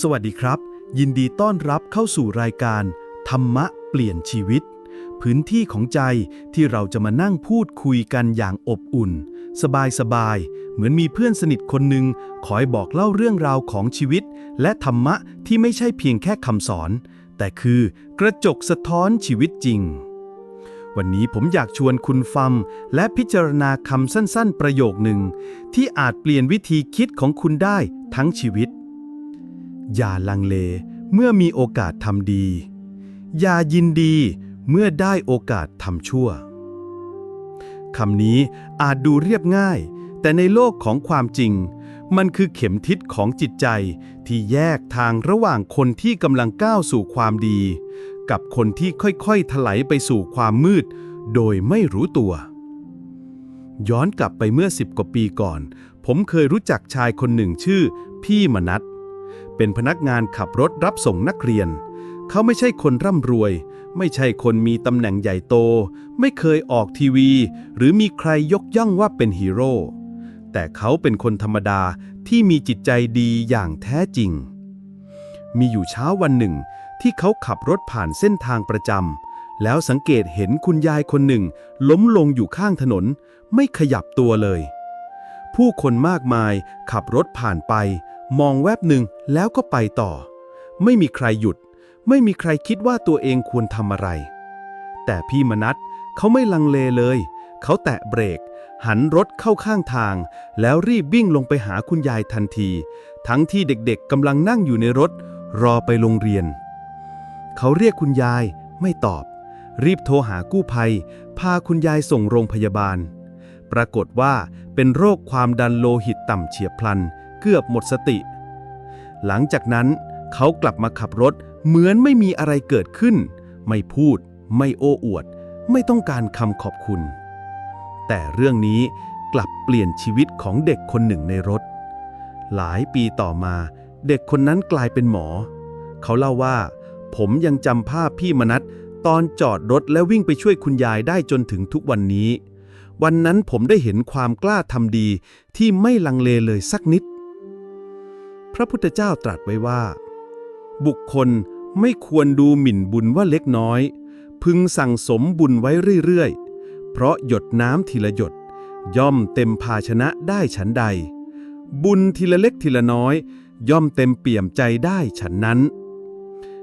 สวัสดีครับ ยินดีต้อนรับเข้าสู่รายการ ธรรมะเปลี่ยนชีวิต พื้นที่ของใจที่เราจะมานั่งพูดคุยกันอย่างอบอุ่น สบายๆเหมือนมีเพื่อนสนิทคนหนึ่งคอยบอกเล่าเรื่องราวของชีวิต และธรรมะที่ไม่ใช่เพียงแค่คำสอน แต่คือกระจกสะท้อนชีวิตจริง วันนี้ผมอยากชวนคุณฟังและพิจารณาคำสั้นๆ ประโยคหนึ่งที่อาจเปลี่ยนวิธีคิดของคุณได้ทั้งชีวิต อย่าลังเลเมื่อมีโอกาสทำดี อย่ายินดีเมื่อได้โอกาสทำชั่วคำนี้อาจดูเรียบง่าย แต่ในโลกของความจริง มันคือเข็มทิศของจิตใจที่แยกทางระหว่างคนที่กำลังก้าวสู่ความดี กับคนที่ค่อยๆถลายไปสู่ความมืด โดยไม่รู้ตัว ย้อนกลับไปเมื่อสิบกว่าปีก่อน ผมเคยรู้จักชายคนหนึ่งชื่อ พี่มนัท เป็นพนักงานขับรถรับส่งนักเรียน เขาไม่ใช่คนร่ำรวย ไม่ใช่คนมีตำแหน่งใหญ่โต ไม่เคยออกทีวี หรือมีใครยกย่องว่าเป็นฮีโร่แต่เขาเป็นคนธรรมดาที่มีจิตใจดีอย่างแท้จริง มีอยู่เช้าวันหนึ่ง ที่เขาขับรถผ่านเส้นทางประจำแล้วสังเกตเห็นคุณยายคนหนึ่ง ล้มลงอยู่ข้างถนน ไม่ขยับตัวเลย ผู้คนมากมายขับรถผ่านไป มองแวบหนึ่งแล้วก็ไปต่อ ไม่มีใครหยุด ไม่มีใครคิดว่าตัวเองควรทำอะไร แต่พี่มนัทเขาไม่ลังเลเลย เขาแตะเบรก หันรถเข้าข้างทาง แล้วรีบวิ่งลงไปหาคุณยายทันที ทั้งที่เด็กๆกำลังนั่งอยู่ในรถ รอไปโรงเรียน เขาเรียกคุณยายไม่ตอบ รีบโทรหากู้ภัย พาคุณยายส่งโรงพยาบาล ปรากฏว่าเป็นโรคความดันโลหิตต่ำเฉียบพลัน เกือบหมดสติ หลังจากนั้นเขากลับมาขับรถเหมือนไม่มีอะไรเกิดขึ้น ไม่พูด ไม่โอ้อวด ไม่ต้องการคำขอบคุณ แต่เรื่องนี้กลับเปลี่ยนชีวิตของเด็กคนหนึ่งในรถ หลายปีต่อมา เด็กคนนั้นกลายเป็นหมอ เขาเล่าว่า ผมยังจำภาพพี่มนัทตอนจอดรถและวิ่งไปช่วยคุณยายได้จนถึงทุกวันนี้ วันนั้นผมได้เห็นความกล้าทำดีที่ไม่ลังเลเลยสักนิด พระพุทธเจ้าตรัสไว้ว่า บุคคลไม่ควรดูหมิ่นบุญว่าเล็กน้อย พึงสั่งสมบุญไว้เรื่อยๆ เพราะหยดน้ำทีละหยด ย่อมเต็มภาชนะได้ฉันใด บุญทีละเล็กทีละน้อย ย่อมเต็มเปี่ยมใจได้ฉันนั้น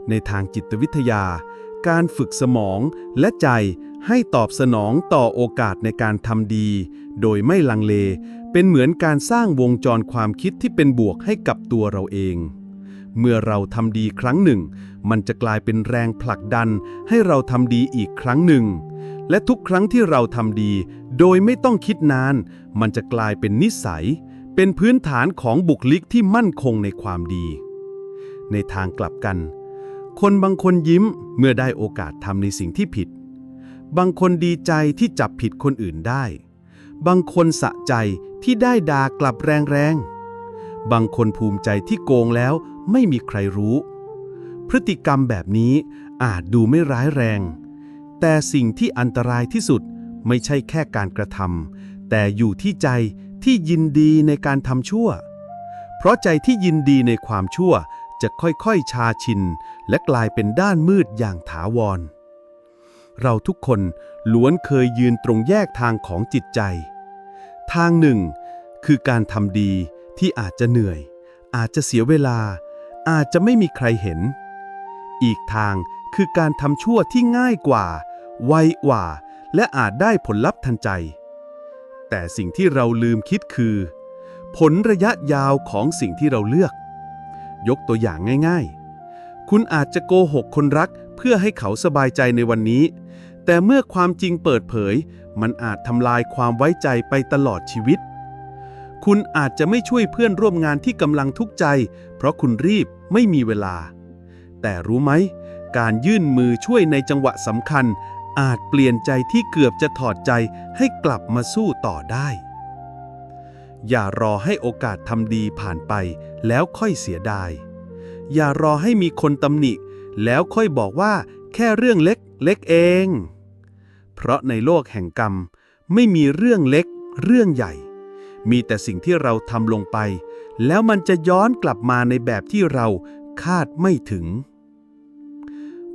ในทางจิตวิทยา การฝึกสมองและใจให้ตอบสนองต่อโอกาสในการทำดี โดยไม่ลังเล เป็นเหมือนการสร้างวงจรความคิดที่เป็นบวกให้กับตัวเราเอง เมื่อเราทำดีครั้งหนึ่ง มันจะกลายเป็นแรงผลักดันให้เราทำดีอีกครั้งหนึ่ง และทุกครั้งที่เราทำดี โดยไม่ต้องคิดนาน มันจะกลายเป็นนิสัย เป็นพื้นฐานของบุคลิกที่มั่นคงในความดี ในทางกลับกัน คนบางคนยิ้มเมื่อได้โอกาสทำในสิ่งที่ผิด บางคนดีใจที่จับผิดคนอื่นได้ บางคนสะใจ ที่ได้ด่ากลับแรงๆ บางคนภูมิใจที่โกงแล้วไม่มีใครรู้ พฤติกรรมแบบนี้อาจดูไม่ร้ายแรง แต่สิ่งที่อันตรายที่สุดไม่ใช่แค่การกระทำแต่อยู่ที่ใจที่ยินดีในการทำชั่ว เพราะใจที่ยินดีในความชั่วจะค่อยๆชาชิน และกลายเป็นด้านมืดอย่างถาวร เราทุกคนล้วนเคยยืนตรงแยกทางของจิตใจ ทางหนึ่ง คือการทำดีที่อาจจะเหนื่อย อาจจะเสียเวลา อาจจะไม่มีใครเห็น อีกทางคือการทำชั่วที่ง่ายกว่า ไวกว่า และอาจได้ผลลัพธ์ทันใจ แต่สิ่งที่เราลืมคิดคือ ผลระยะยาวของสิ่งที่เราเลือก ยกตัวอย่างง่าย ๆ คุณอาจจะโกหกคนรักเพื่อให้เขาสบายใจในวันนี้ แต่เมื่อความจริงเปิดเผย มันอาจทำลายความไว้ใจไปตลอดชีวิต คุณอาจจะไม่ช่วยเพื่อนร่วมงานที่กำลังทุกข์ใจ เพราะคุณรีบไม่มีเวลา แต่รู้ไหม การยื่นมือช่วยในจังหวะสำคัญ อาจเปลี่ยนใจที่เกือบจะถอดใจให้กลับมาสู้ต่อได้ อย่ารอให้โอกาสทำดีผ่านไป แล้วค่อยเสียดาย อย่ารอให้มีคนตำหนิ แล้วค่อยบอกว่า แค่เรื่องเล็กเล็กเอง เพราะในโลกแห่งกรรมไม่มีเรื่องเล็กเรื่องใหญ่ มีแต่สิ่งที่เราทำลงไป แล้วมันจะย้อนกลับมาในแบบที่เราคาดไม่ถึง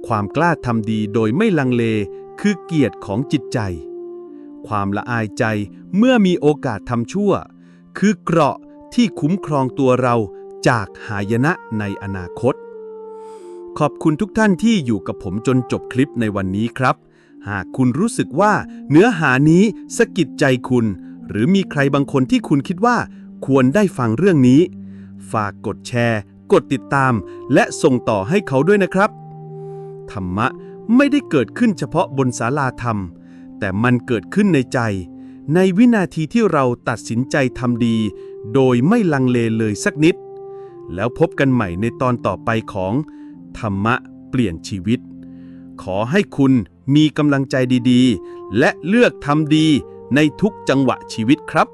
ความกล้าทำดีโดยไม่ลังเลคือเกียรติของจิตใจ ความละอายใจเมื่อมีโอกาสทำชั่ว คือเกราะที่คุ้มครองตัวเราจากหายนะในอนาคต ขอบคุณทุกท่านที่อยู่กับผมจนจบคลิปในวันนี้ครับ หากคุณรู้สึกว่าเนื้อหานี้สะกิดใจคุณ หรือมีใครบางคนที่คุณคิดว่า ควรได้ฟังเรื่องนี้ ฝากกดแชร์ กดติดตาม และส่งต่อให้เขาด้วยนะครับ ธรรมะไม่ได้เกิดขึ้นเฉพาะบนศาลาธรรม แต่มันเกิดขึ้นในใจ ในวินาทีที่เราตัดสินใจทำดี โดยไม่ลังเลเลยสักนิด แล้วพบกันใหม่ในตอนต่อไปของ ธรรมะเปลี่ยนชีวิต ขอให้คุณมีกำลังใจดีๆ และเลือกทำดีในทุกจังหวะชีวิตครับ